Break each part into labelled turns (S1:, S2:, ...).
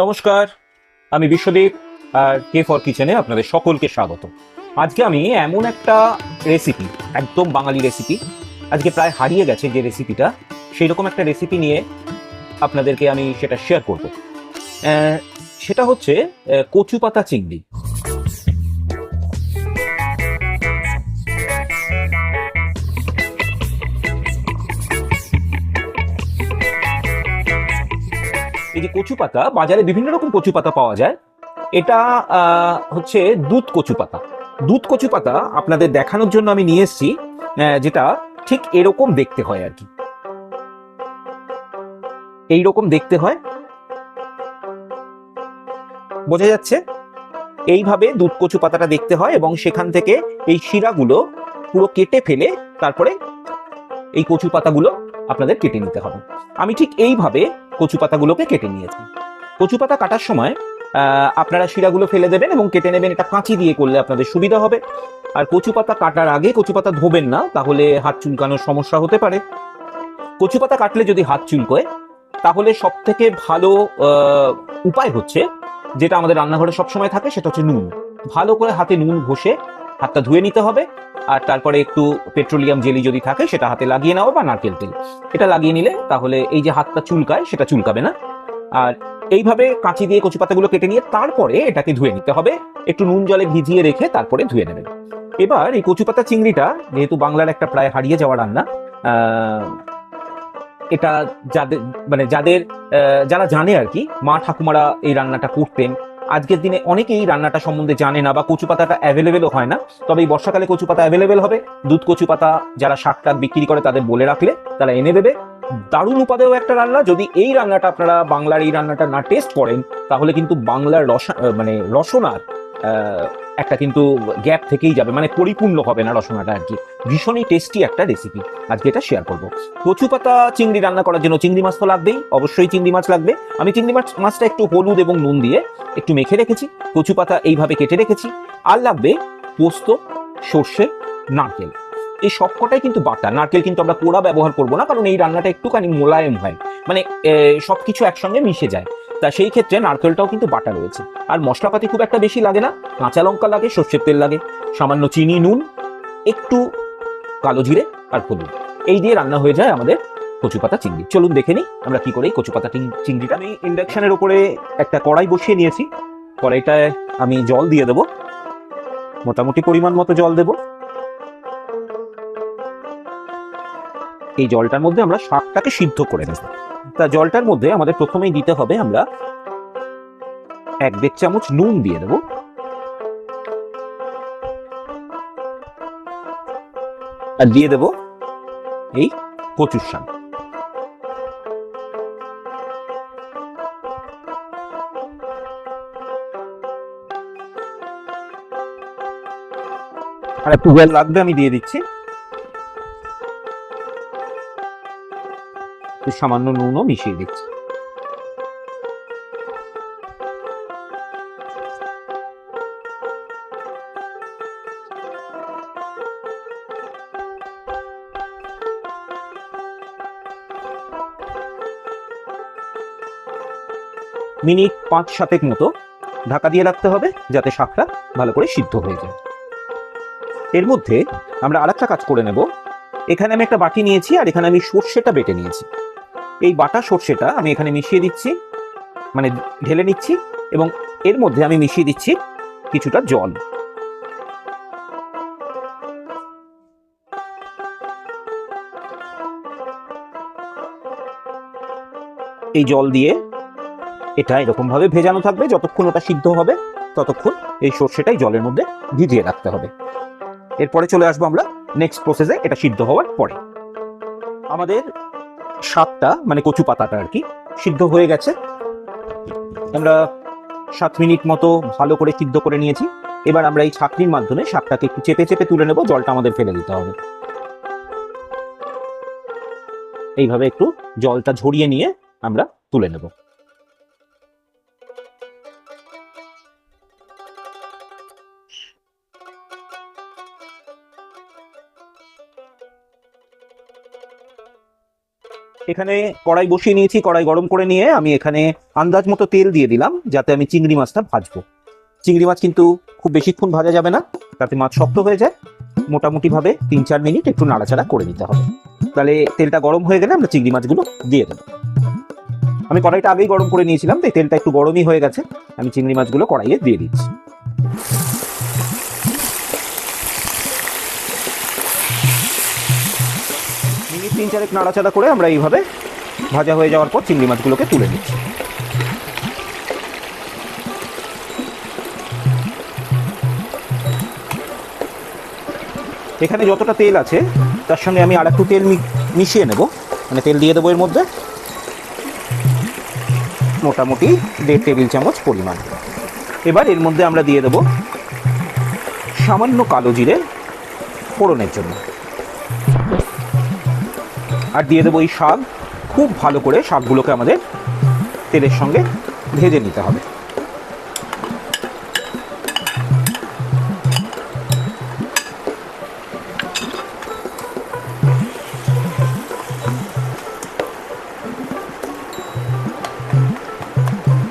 S1: নমস্কার, আমি বিশ্বদীপ, আর K for কিচেনে আপনাদের সকলকে স্বাগত। আজকে আমি এমন একটা রেসিপি একদম বাঙালি রেসিপি আজকে প্রায় হারিয়ে গেছে যে রেসিপিটা সেই রকম একটা রেসিপি নিয়ে আপনাদেরকে আমি সেটা শেয়ার করব। সেটা হচ্ছে কচু পাতা চিংড়ি। এই যে কচু পাতা, বাজারে বিভিন্ন রকম কচু পাতা পাওয়া যায়। এটা হচ্ছে দুধ কচু পাতা। দুধ কচু পাতা আপনাদের দেখানোর জন্য আমি নিয়ে এসেছি যেটা ঠিক এরকম দেখতে হয় আর কি। এইরকম দেখতে হয়। বোঝা যাচ্ছে? এইভাবে দুধ কচু পাতাটা দেখতে হয় এবং সেখান থেকে এই শিরাগুলো পুরো কেটে ফেলে তারপরে এই কচু পাতাগুলো আপনাদের কেটে নিতে হবে। আমি ঠিক এইভাবে কচু পাতাগুলোকে কেটে নিয়েছি। কচু পাতা কাটার সময় আপনারা শিরাগুলো ফেলে দেবেন এবং কেটে নেবেন, এটা কাঁচি দিয়ে করলে আপনাদের সুবিধা হবে। আর কচু পাতা কাটার আগে কচু পাতা ধোবেন না, তাহলে হাত চুলকানোর সমস্যা হতে পারে। কচু পাতা কাটলে যদি হাত চুলকোয়, তাহলে সব থেকে ভালো উপায় হচ্ছে, যেটা আমাদের রান্নাঘরে সবসময় থাকে, সেটা হচ্ছে নুন। ভালো করে হাতে নুন ঘষে হাতটা ধুয়ে নিতে হবে। আর তারপরে একটু পেট্রোলিয়াম জেলি যদি থাকে, সেটা হাতে লাগিয়ে নেওয়া বা নারকেল তেল। এটা লাগিয়ে নিলে তাহলে এই যে হাতটা চুলকায়, সেটা চুলকাবে না। আর এইভাবে কাঁচি দিয়ে কচু পাতাগুলো কেটে নিয়ে তারপরে এটাকে ধুয়ে নিতে হবে। একটু নুন জলে ভিজিয়ে রেখে তারপরে ধুয়ে নেবেন এবার এই কচু পাতা চিংড়িটা, যেহেতু বাংলার একটা প্রায় হারিয়ে যাওয়া রান্না এটা যাদের মানে যাদের যারা জানে আর কি, মা ঠাকুমারা এই রান্নাটা করতেন আজকের দিনে অনেকেই রান্নাটা সম্বন্ধে জানে না বা কচু পাতাটা অ্যাভেলেবেলও হয় না। তবে এই বর্ষাকালে কচু পাতা অ্যাভেলেবেল হবে। দুধ কচু পাতা যারা শাক টাক বিক্রি করে তাদের বলে রাখলে তারা এনে দেবে। দারুণ উপাদেয় একটা রান্না। যদি এই রান্নাটা আপনারা বাংলার এই রান্নাটা না টেস্ট করেন, তাহলে কিন্তু বাংলার রসা মানে রসনার একটা কিন্তু গ্যাপ থেকেই যাবে মানে পরিপূর্ণ হবে না রসনাটা আর কি। ভীষণই টেস্টি একটা রেসিপি আজকে এটা শেয়ার করব। কচু পাতা, চিংড়ি রান্না করার জন্য চিংড়ি মাছ তো লাগবেই, অবশ্যই চিংড়ি মাছ লাগবে। আমি চিংড়ি মাছ, মাছটা একটু হলুদ এবং নুন দিয়ে একটু মেখে রেখেছি, কচু পাতা এইভাবে কেটে রেখেছি। আর লাগবে পোস্ত, সর্ষে, নারকেল। এই সবকটাই কিন্তু বাটা। নারকেল কিন্তু আমরা পোড়া ব্যবহার করব না, কারণ এই রান্নাটা একটুখানি মোলায়েম হয়। মানে সব কিছু একসঙ্গে মিশে যায়। তা সেই ক্ষেত্রে নারকেলটাও কিন্তু বাটা রয়েছে। আর মশলাপাতি খুব একটা বেশি লাগে না, কাঁচা লঙ্কা লাগে, সর্ষের তেল লাগে, সামান্য চিনি, নুন, একটু কালো জিরে আর হলুদ। এই দিয়ে রান্না হয়ে যায় আমাদের কচু পাতা চিংড়ি। চলুন দেখে নিই আমরা কি করে কচু পাতা চিংড়িটা আমি ইন্ডাকশনের উপরে একটা কড়াই বসিয়ে নিয়েছি। কড়াইটায় আমি জল দিয়ে দেবো। মোটামুটি পরিমাণ মতো জল দেব। এই জলটার মধ্যে আমরা শাকটাকে সিদ্ধ করে নেব। তা জলটার মধ্যে আমাদের প্রথমেই দিতে হবে আমরা এক দেড় চামচ নুন দিয়ে দেব। আর দিয়ে দেব এই কচুর শাক। আর একটু ওয়েল লাগবে আমি দিয়ে দিচ্ছি। একটু সামান্য নুনও মিশিয়ে দিচ্ছি। মিনিট পাঁচ সাতেক মতো ঢাকা দিয়ে রাখতে হবে, যাতে শাকটা ভালো করে সিদ্ধ হয়ে যায়। এর মধ্যে আমরা আরেকটা কাজ করে নেব। এখানে আমি একটা বাটি নিয়েছি আর এখানে আমি সর্ষেটা বেটে নিয়েছি। এই বাটা সর্ষেটা আমি এখানে মিশিয়ে দিচ্ছি মানে ঢেলে নিচ্ছি এবং এর মধ্যে আমি মিশিয়ে দিচ্ছি কিছুটা জল। এই জল দিয়ে এটা এরকম ভাবে ভেজানো থাকবে, যতক্ষণ ওটা সিদ্ধ হবে ততক্ষণ এই সর্ষেটাই জলের মধ্যে ভিজিয়ে রাখতে হবে। এরপরে চলে আসব আমরা নেক্সট প্রসেসে এটা সিদ্ধ হওয়ার পরে। আমাদের শাকটা মানে কচু পাতাটা আর কি, সিদ্ধ হয়ে গেছে। আমরা সাত মিনিট মতো ভালো করে সিদ্ধ করে নিয়েছি। এবার আমরা এই ছাঁকনির মাধ্যমে শাকটাকে একটু চেপে চেপে তুলে নেব, জলটা আমাদের ফেলে দিতে হবে। এইভাবে একটু জলটা ঝরিয়ে নিয়ে আমরা তুলে নেব। এখানে কড়াই বসিয়ে নিয়েছি, কড়াই গরম করে নিয়ে আমি এখানে আন্দাজ মতো তেল দিয়ে দিলাম, যাতে আমি চিংড়ি মাছটা ভাজবো। চিংড়ি মাছ কিন্তু খুব বেশিক্ষণ ভাজা যাবে না, তাতে মাছ শক্ত হয়ে যায়। মোটামুটি ভাবে তিন চার মিনিট একটু নাড়াচাড়া করে নিতে হবে। তাহলে তেলটা গরম হয়ে গেলে আমরা চিংড়ি মাছগুলো দিয়ে দেবো। আমি কড়াইটা আগেই গরম করে নিয়েছিলাম তাই তেলটা একটু গরমই হয়ে গেছে। আমি চিংড়ি মাছগুলো কড়াইয়ে দিয়ে দিচ্ছি। তিন চারেক নাড়াচাড়া করে আমরা এইভাবে ভাজা হয়ে যাওয়ার পর চিংড়ি মাছগুলোকে তুলে নিচ্ছি এখানে যতটা তেল আছে, তার সঙ্গে আমি আর একটু তেল মিশিয়ে নেব। মানে তেল দিয়ে দেবো এর মধ্যে। মোটামুটি দেড় টেবিল চামচ পরিমাণ। এবার এর মধ্যে আমরা দিয়ে দেব সামান্য কালো জিরে ফোড়নের জন্য। আর দিয়ে দেবো এই শাক। খুব ভালো করে শাকগুলোকে আমাদের তেলের সঙ্গে ভেজে নিতে হবে।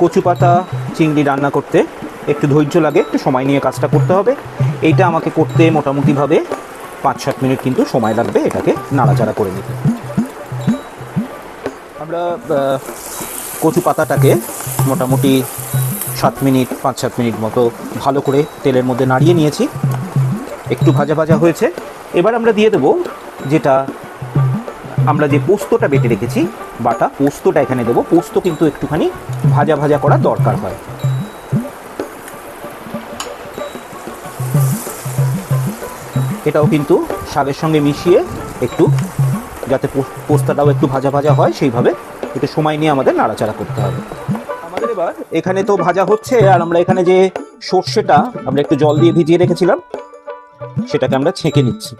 S1: কচু পাতা, চিংড়ি রান্না করতে একটু ধৈর্য লাগে, একটু সময় নিয়ে কাজটা করতে হবে। এইটা আমাকে করতে মোটামুটিভাবে পাঁচ সাত মিনিট কিন্তু সময় লাগবে এটাকে নাড়াচাড়া করে নিতে। আমরা কচু পাতাটাকে মোটামুটি সাত মিনিট, পাঁচ সাত মিনিট মতো ভালো করে তেলের মধ্যে নাড়িয়ে নিয়েছি। একটু ভাজা ভাজা হয়েছে। এবার আমরা দিয়ে দেবো যেটা আমরা যে পোস্তটা বেটে রেখেছি, বাটা পোস্তটা এখানে দেবো। পোস্ত কিন্তু একটুখানি ভাজা ভাজা করা দরকার হয়। এটাও কিন্তু শাকের সঙ্গে মিশিয়ে একটু যাতে পোস্তাটাও একটু ভাজা ভাজা হয়, সেইভাবে একটু সময় নিয়ে আমাদের নাড়াচাড়া করতে হবে। আমাদের এবার এখানে তো ভাজা হচ্ছে, আর আমরা এখানে যে সর্ষেটা আমরা একটু জল দিয়ে ভিজিয়ে রেখেছিলাম, সেটাকে আমরা ছেঁকে নিচ্ছি।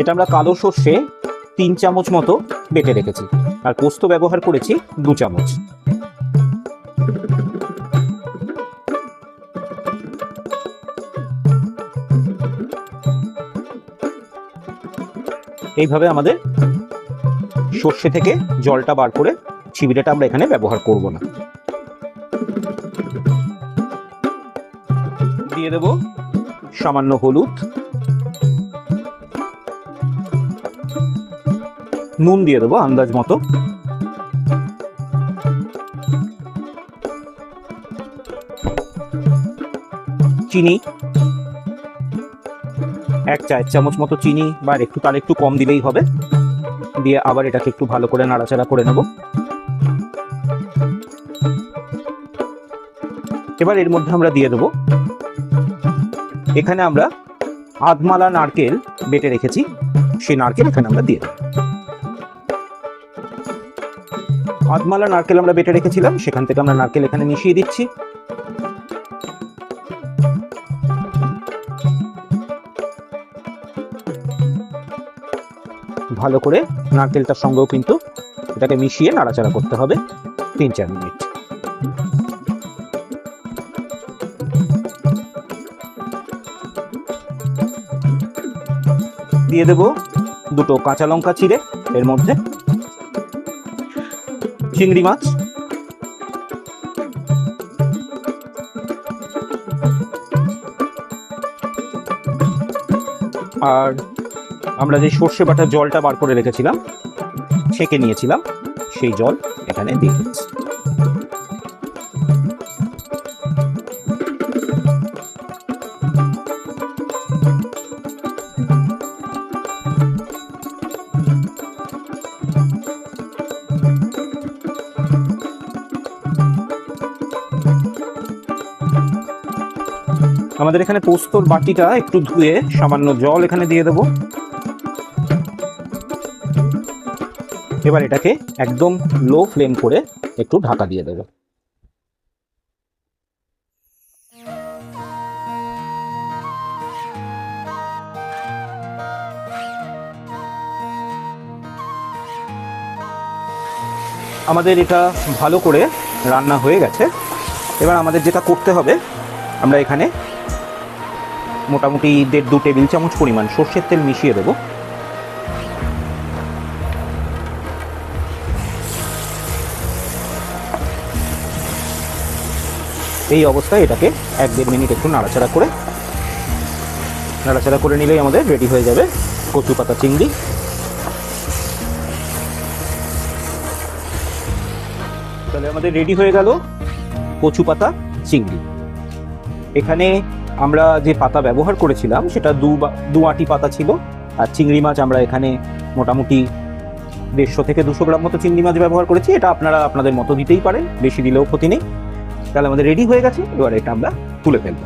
S1: এটা আমরা কালো সর্ষে তিন চামচ মতো বেটে রেখেছি, আর পোস্ত ব্যবহার করেছি দু চামচ। এইভাবে আমাদের সর্ষে থেকে জলটা বার করে চিবিড়েটা আমরা এখানে ব্যবহার করব না। দিয়ে দেব সামান্য হলুদ। নুন দিয়ে দেবো আন্দাজ মতো। চিনি। এক চায়ের চামচ মতো চিনি বা একটু তার একটু কম দিলেই হবে। দিয়ে আবার এটাকে একটু ভালো করে নাড়াচাড়া করে নেব। এবার এর মধ্যে আমরা দিয়ে দেবো। এখানে আমরা আধমালা নারকেল বেটে রেখেছি। সেই নারকেল এখানে আমরা দিয়ে আধমালা নারকেল আমরা বেটে রেখেছিলাম। সেখান থেকে আমরা নারকেল এখানে মিশিয়ে দিচ্ছি। ভালো করে নারকেলটার সঙ্গেও কিন্তু এটাকে মিশিয়ে নাড়াচাড়া করতে হবে তিন চার মিনিট। দিয়ে দেব দুটো কাঁচা লঙ্কা চিড়ে এর মধ্যে চিংড়ি মাছ। আর আমরা যে সর্ষে বাটার জলটা বার করে রেখেছিলাম, ছেঁকে নিয়েছিলাম, সেই জল এখানে দিয়ে আমাদের এখানে পোস্তর বাটিটা একটু ধুয়ে সামান্য জল এখানে দিয়ে দেবো। এবার এটাকে একদম লো ফ্লেম করে একটু ঢাকা দিয়ে দেবো। আমাদের এটা ভালো করে রান্না হয়ে গেছে। এবার আমাদের যেটা করতে হবে, আমরা এখানে মোটামুটি দেড় দু টেবিল চামচ পরিমাণ সর্ষের তেল মিশিয়ে দেবো। এই অবস্থায় এটাকে এক দেড় মিনিট একটু নাড়াচাড়া করে নাড়াচাড়া করে নিলেই আমাদের রেডি হয়ে যাবে কচু পাতা চিংড়ি। তাহলে আমাদের রেডি হয়ে গেল কচু পাতা চিংড়ি। এখানে আমরা যে পাতা ব্যবহার করেছিলাম, সেটা দু দু আটি পাতা ছিল, আর চিংড়ি মাছ আমরা এখানে মোটামুটি দেড়শো থেকে দুশো গ্রাম মতো চিংড়ি মাছ ব্যবহার করেছি। এটা আপনারা, আপনাদের মতো দিতেই পারেন, বেশি দিলেও ক্ষতি নেই। তাহলে আমাদের রেডি হয়ে গেছে, এবার এটা আমরা তুলে ফেলব।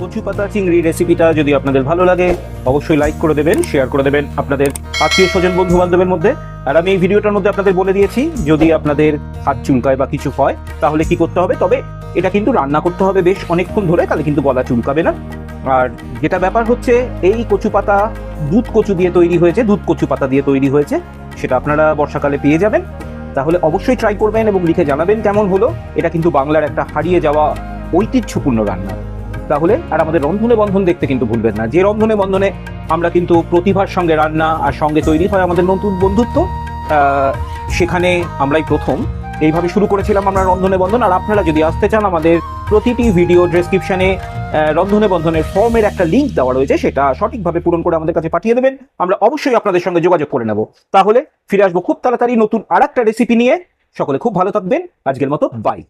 S1: কচু পাতা, চিংড়ি রেসিপিটা যদি আপনাদের ভালো লাগে, অবশ্যই লাইক করে দেবেন শেয়ার করে দেবেন আপনাদের আত্মীয় স্বজন বন্ধু বান্ধবের মধ্যে। আর আমি এই ভিডিওটার মধ্যে আপনাদের বলে দিয়েছি, যদি আপনাদের হাত চুলকায় বা কিছু হয়, তাহলে কি করতে হবে? তবে এটা কিন্তু রান্না করতে হবে বেশ অনেকক্ষণ ধরে তাহলে কিন্তু গলা চুলকাবে না। আর যেটা ব্যাপার হচ্ছে, এই কচু পাতা দুধ কচু দিয়ে তৈরি হয়েছে, দুধ কচু পাতা দিয়ে তৈরি হয়েছে, সেটা আপনারা বর্ষাকালে পেয়ে যাবেন। তাহলে অবশ্যই ট্রাই করবেন এবং লিখে জানাবেন কেমন হলো। এটা কিন্তু বাংলার একটা হারিয়ে যাওয়া ঐতিহ্যপূর্ণ রান্না। তাহলে আর আমাদের রন্ধনে বন্ধন দেখতে কিন্তু ভুলবেন না। যে রন্ধনে বন্ধনে আমরা কিন্তু প্রতিভার সঙ্গে রান্না আর সঙ্গে তৈরি হয় আমাদের নতুন বন্ধুত্ব সেখানে আমরাই প্রথম। এইভাবে শুরু করেছিলাম আমরা রন্ধনে বন্ধন। আর আপনারা যদি আসতে চান আমাদের প্রতিটি ভিডিও ডেসক্রিপশনে রন্ধনে বন্ধনের ফর্মের একটা লিঙ্ক দেওয়া রয়েছে, সেটা সঠিকভাবে পূরণ করে আমাদের কাছে পাঠিয়ে দেবেন। আমরা অবশ্যই আপনাদের সঙ্গে যোগাযোগ করে নেব। তাহলে ফিরে আসব খুব তাড়াতাড়ি নতুন আর রেসিপি নিয়ে। সকলে খুব ভালো থাকবেন। আজকের মতো বাই